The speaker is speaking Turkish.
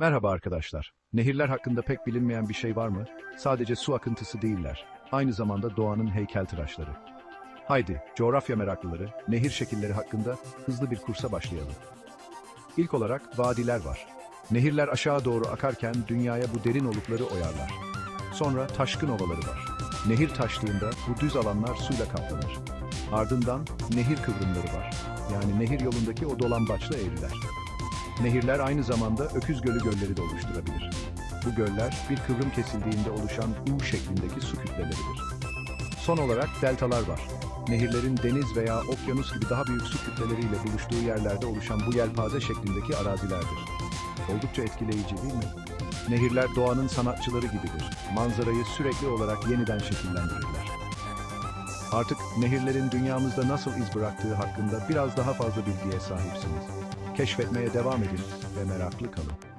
Merhaba arkadaşlar. Nehirler hakkında pek bilinmeyen bir şey var mı? Sadece su akıntısı değiller. Aynı zamanda doğanın heykeltıraşları. Haydi, coğrafya meraklıları, nehir şekilleri hakkında hızlı bir kursa başlayalım. İlk olarak vadiler var. Nehirler aşağı doğru akarken dünyaya bu derin olukları oyarlar. Sonra taşkın ovaları var. Nehir taştığında bu düz alanlar suyla kaplanır. Ardından nehir kıvrımları var. Yani nehir yolundaki o dolambaçlı eğriler. Nehirler aynı zamanda öküz gölü gölleri de oluşturabilir. Bu göller bir kıvrım kesildiğinde oluşan U şeklindeki su kütleleridir. Son olarak deltalar var. Nehirlerin deniz veya okyanus gibi daha büyük su kütleleriyle buluştuğu yerlerde oluşan bu yelpaze şeklindeki arazilerdir. Oldukça etkileyici değil mi? Nehirler doğanın sanatçıları gibidir. Manzarayı sürekli olarak yeniden şekillendirirler. Artık nehirlerin dünyamızda nasıl iz bıraktığı hakkında biraz daha fazla bilgiye sahipsiniz. Keşfetmeye devam edin ve meraklı kalın.